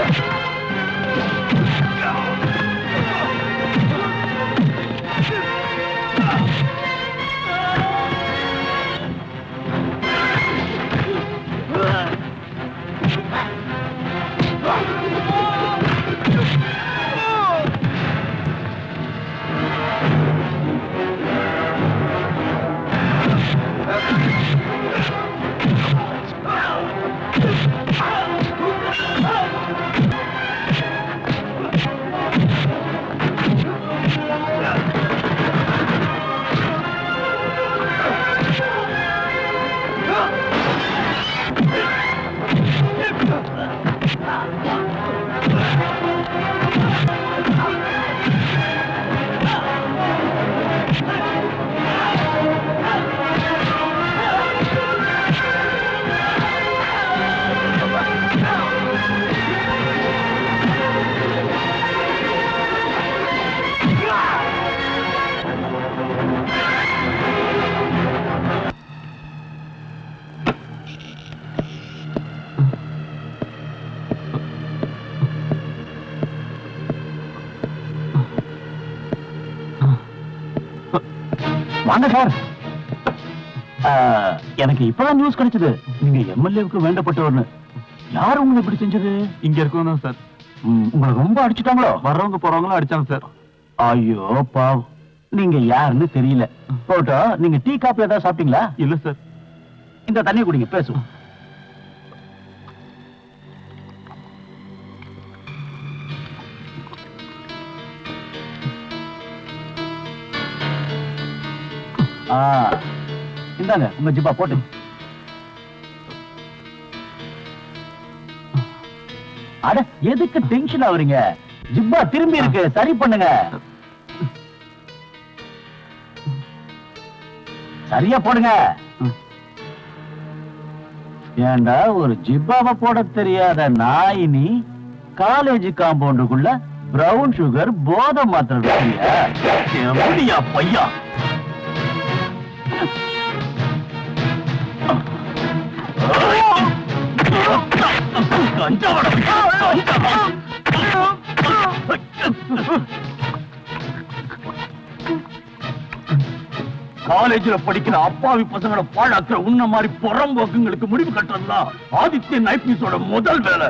Hallelujah. வாங்க sir. எனக்கு இப்பதான் நியூஸ் கிடைச்சது. நீங்க எம்எல்ஏவுக்கு வேண்டப்பட்டவர்னு. யார் உங்களை இப்படி செஞ்சது? இங்க இருக்கணும் தான் சார். உங்களை ரொம்ப அடிச்சுட்டாங்களோ? வர்றவங்க போறவங்களும் அடிச்சாங்க சார். ஐயோ பாவ் நீங்க யாருன்னு தெரியல. போட்டோ நீங்க டீ காப்பி ஏதாவது சாப்பிட்டீங்களா? இல்ல சார். இந்த தண்ணி குடிங்க பேசுவோம். இந்தாங்க உங்க ஜிப்பா போட்டு. அட எதுக்கு டென்ஷன் ஆகுறீங்க? ஜிப்பா திரும்பி இருக்கு சரி பண்ணுங்க. சரியா போடுங்க. ஏண்டா ஒரு ஜிப்பாவை போட தெரியாத நாயினி காலேஜ் காம்பவுண்டுக்குள்ள பிரவுன் சுகர் போதை மாத்திரம் எப்படியா பையா? காலேஜ்ல படிக்கிற அப்பாவி பசங்களை பாழாக்குற உன்ன மாதிரி புறம்போக்குங்களுக்கு முடிவு கட்டுறதுதான் ஆதித்ய நைப்னிஸோட முதல் வேலை.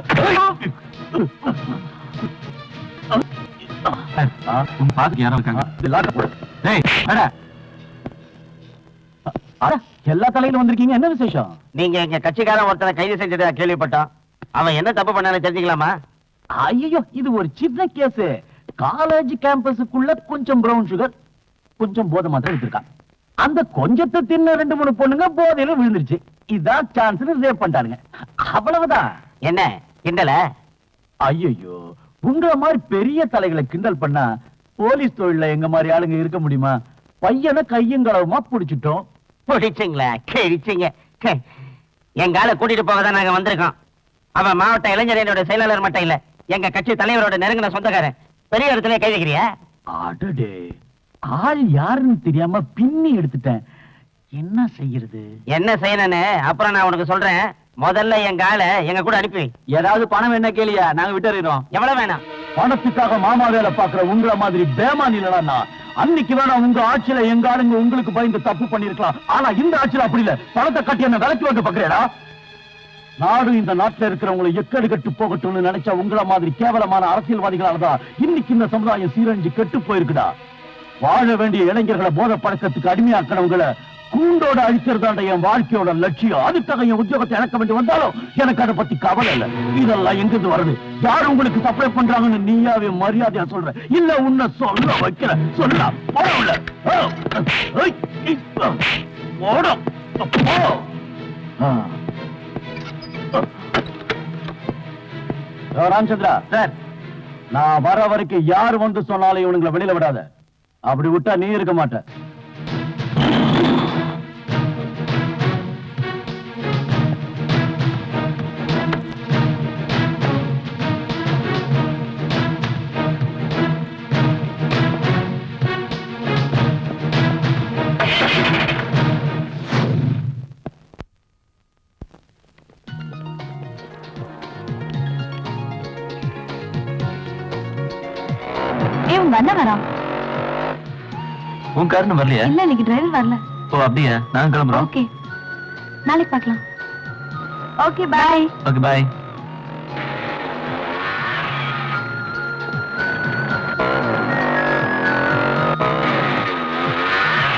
எல்லா தலையில வந்திருக்கீங்க. என்ன விசேஷம்? நீங்க எங்க கட்சிக்காரன் ஒருத்தனை கைது செஞ்சதா கேள்விப்பட்டோம். அவன் என்ன தப்பு பண்ணான்னு தெரிஞ்சுக்கலாமா? ஐயோ இது ஒரு சின்ன கேஸ். காலேஜ் கேம்பஸுக்குள்ள கொஞ்சம் பிரவுன் சுகர் கொஞ்சம் போதை மாத்திரம் எடுத்திருக்கான். அந்த கொஞ்சத்தை தின்ன ரெண்டு மூணு பொண்ணுங்க போதையில விழுந்துருச்சு. இதான் சான்ஸ் ரிசர்வ் பண்ணிட்டானுங்க. அவ்வளவுதான். என்ன கிண்டல? ஐயோ உங்கள மாதிரி பெரிய தலைகளை கிண்டல் பண்ணா போலீஸ் தொழில எங்க மாதிரி ஆளுங்க இருக்க முடியுமா? பையனை கையும் களவுமா புடிச்சிட்டோம். பிடிச்சிங்களா? கிழிச்சிங்க. ஹே, எங்க ஆளை கூட்டிட்டு போக தான் நாங்க வந்திருக்கோம். அவன் மாவட்ட இளைஞரணியோட செயலாளர் மட்டும் இல்ல எங்க கட்சி தலைவரோட நெருங்கின சொந்தக்காரன். பெரிய இடத்துல கைதுக்கிறியா அடடே ஆள் யாருன்னு தெரியாம பின்னி எடுத்துட்டேன். என்ன செய்யறது? என்ன செய்யணும்னு அப்புறம் நான் உனக்கு சொல்றேன். முதல்ல எங்க ஆளை எங்க கூட அனுப்பி. ஏதாவது பணம் என்ன கேளியா? நாங்க விட்டுறோம் எவ்வளவு வேணாம். பணத்துக்காக மாமா வேலை பாக்குற உங்கள மாதிரி பேமான் இல்லடா அன்னைக்கு வேணா உங்க ஆட்சியில எங்க ஆளுங்க உங்களுக்கு பயந்து தப்பு பண்ணிருக்கலாம் ஆனா இந்த ஆட்சியில அப்படி இல்ல. பணத்தை கட்டி என்ன விலைக்கு வந்து பாக்குறேடா நாடு இந்த நாட்டுல இருக்கிறவங்களை எக்கடு கட்டு போகட்டும்னு நினைச்சா உங்கள மாதிரி கேவலமான அரசியல்வாதிகளால தான் இன்னைக்கு இந்த சமுதாயம் சீரழிஞ்சு கெட்டு போயிருக்குடா வாழ வேண்டிய இளைஞர்களை போத பழக்கத்துக்கு அடிமையாக்கிறவங்களை கூண்டோட அழிக்கிறதாண்ட என் வாழ்க்கையோட லட்சியம். அதுக்காக என் உத்தியோகத்தை இழக்க வேண்டி வந்தாலும் எனக்கு அதை பத்தி கவலை இல்ல. இதெல்லாம் எங்கிருந்து வருது? யார் உங்களுக்கு சப்ளை பண்றாங்கன்னு நீயாவே மரியாதையா சொல்ற? இல்ல உன்னை சொல்ல வைக்கிற சொல்ல போடல போடும் ராமச்சந்திரா சார். நான் வர வரைக்கும் யார் வந்து சொன்னாலும் இவனுங்களை வெளியில விடாத. அப்படி விட்டா நீ இருக்க மாட்ட. அண்ணன் வரான் உன் காரணம் வரலையா? இல்ல இன்னைக்கு டிரைவர் வரல. ஓ அப்படியா? நான் கிளம்புறோம். ஓகே. நாளைக்கு பார்க்கலாம். ஓகே பாய் ஓகே பாய்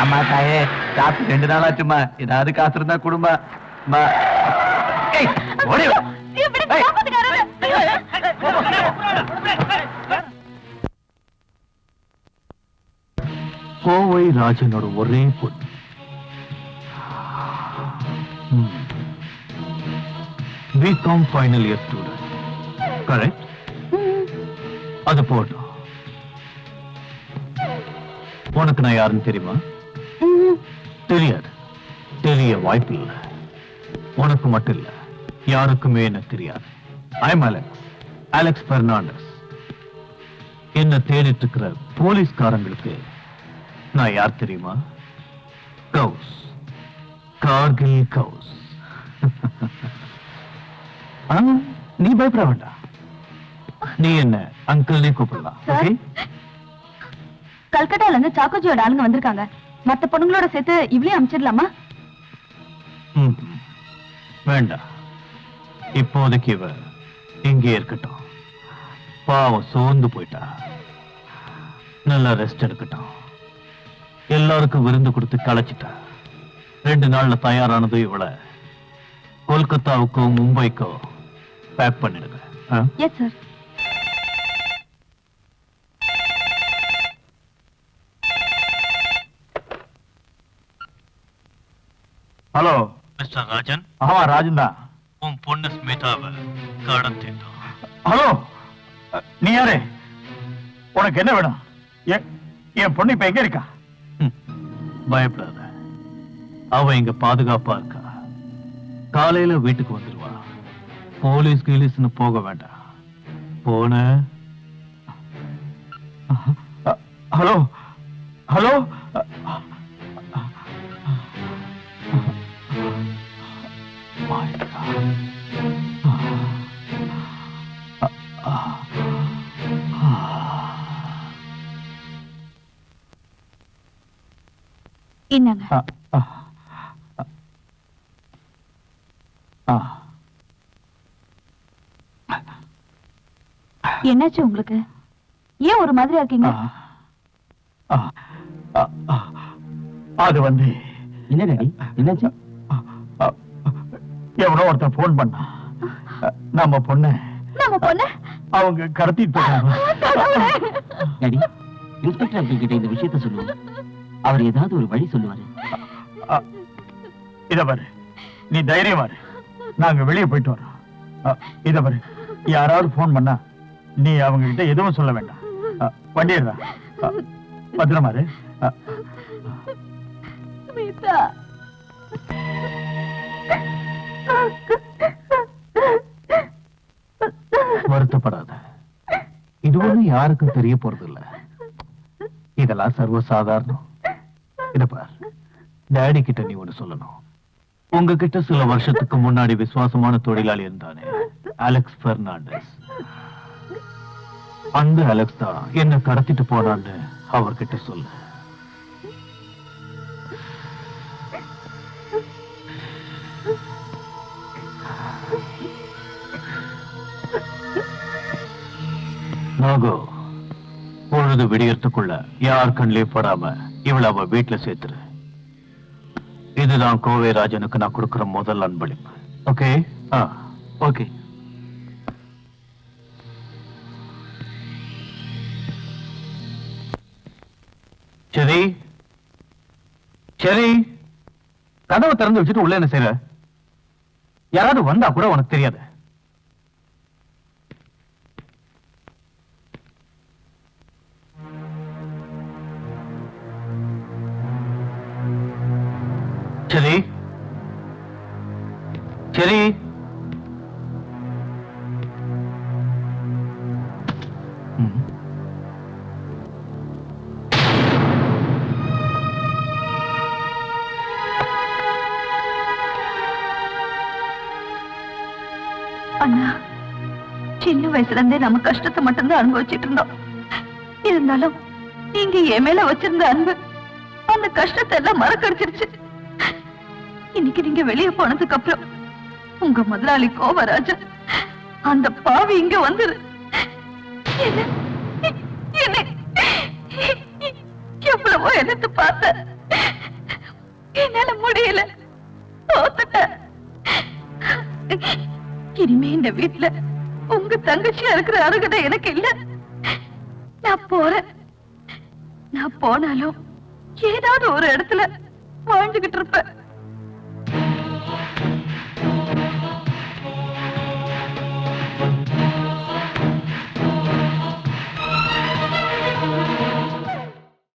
அம்மா தாயே காசு ரெண்டு நாள் ஆச்சுமா ஏதாவது காசு இருந்தா குடும்பம் ஓடி கோவை ராஜனோட ஒரே பொண்ணு. B Com final year student correct அது போட்டோம் உனக்கு நான் யாருன்னு தெரியுமா? தெரியாது. தெரிய வாய்ப்பு இல்லை. உனக்கு மட்டும் இல்லை. யாருக்குமே எனக்கு தெரியாது. ஐம் அலெக்ஸ் அலெக்ஸ் பெர்னாண்டஸ் என்ன தேடிட்டு இருக்கிற போலீஸ்காரங்களுக்கு நான் யார் தெரியுமா? கவுஸ் கார்கில் கவுஸ் நீ பயப்பட வேண்டாம். நீ என்ன அங்கிள்னே கூப்பிடலாம். ஓகே? கல்கட்டால இருந்து சாக்கோஜியோட ஆளுங்க வந்திருக்காங்க. மத்த பொண்ணுங்களோட சேர்த்து இவளையும் அனுப்பிச்சிடலாமா ம். வேண்டாம். இப்போதைக்கு இவ இங்கே இருக்கட்டும். பாவம் சோர்ந்து போயிட்டா. நல்லா ரெஸ்ட் எடுக்கட்டும். எல்லாருக்கும் விருந்து கொடுத்து களைச்சிட்டா. ரெண்டு நாள்ல தயாரானது இவள. கொல்கத்தாவுக்கோ மும்பைக்கோ பேக் பண்ணிடுங்க. ஆ? Yes sir hello mister Rajan ஆமா ராஜன் தான். உன் பொண்ணு ஸ்மிதாவை கடத்திட்டோம் ஹலோ நீ யாரு? உனக்கு என்ன வேணும்? என் என் பொண்ணு இப்ப எங்க இருக்கா? பயப்படாத. அவ இங்க பாதுகாப்பா இருக்கா? காலையில வீட்டுக்கு வந்துருவா. போலீஸ் கீலீஸ்னு போக வேண்டாம் போன. Hello hello. My God. என்னாச்சு உங்களுக்கு? ஏன் ஒரு மாதிரியா இருக்கீங்க ஆ, ஆ, ஆ. அது வந்து என்ன டாடி? என்னாச்சு? எவனோ ஒருத்தன் போன் பண்ணா. நம்ம பொண்ண நம்ம பொண்ணு? அவங்க கடத்திட்டு போயிட்டாங்க. டாடி இன்ஸ்பெக்டர் கிட்ட இந்த விஷயத்த சொல்லுவோம் அவர் ஏதாவது ஒரு வழி சொல்லுவாரு. இத பாரு. நீ தைரியமா இரு. நாங்க வெளியே போயிட்டு வரோம் இத பாரு. யாராவது போன் பண்ணா நீ அவங்க கிட்ட எதுவும் சொல்ல வேண்டாம். ஆ, வண்டிடுறா ஆ, பத்திரமா இரு. ஆ, ஸ்மிதா வருத்தப்படாத. இது ஒண்ணும் யாருக்கும் தெரிய போறது இல்ல இதெல்லாம் சர்வ சாதாரணம். இத பார் டேடி கிட்ட நீ ஒண்ணு சொல்லணும். உங்ககிட்ட சில வருஷத்துக்கு முன்னாடி விசுவாசமான தொழிலாளி இருந்தானே அலெக்ஸ் பெர்னாண்டஸ் அந்த அலெக்ஸ் தான் என்ன கடத்திட்டு போனான்னு அவர்கிட்ட சொல்லு. நாகோ பொழுது விடியறதுக்குள்ள யார் கண்ணிலே படாம இவளை அவ வீட்டுல சேர்த்துரு. இதுதான் கோவை ராஜனுக்கு நான் கொடுக்கிற முதல் அன்பளிப்பு. ஓகே. ஓகே. சரி. சரி. கதவை திறந்து வச்சுட்டு உள்ள என்ன செய்யற யாராவது வந்தா கூட உனக்கு தெரியாது. சரி சரி அண்ணா சின்ன வயசுல இருந்தே நம்ம கஷ்டத்தை மட்டும்தான் அனுபவிச்சுட்டு இருந்தோம் இருந்தாலும் நீங்க என் மேல வச்சிருந்த அன்பு அந்த கஷ்டத்தை எல்லாம் மறக்கடிச்சிருச்சு. இன்னைக்கு நீங்க வெளியே போனதுக்கு அப்புறம் உங்க முதலாளி கோபராஜன் அந்த பாவி இங்க வந்துரு. எவ்வளவோ எனக்கு பார்த்த. என்னால முடியல. இனிமே இந்த வீட்டுல உங்க தங்கச்சியா இருக்கிற அருகதை எனக்கு இல்ல. நான் போறேன். நான் போனாலும் ஏதாவது ஒரு இடத்துல வாழ்ந்துகிட்டு இருப்பேன்.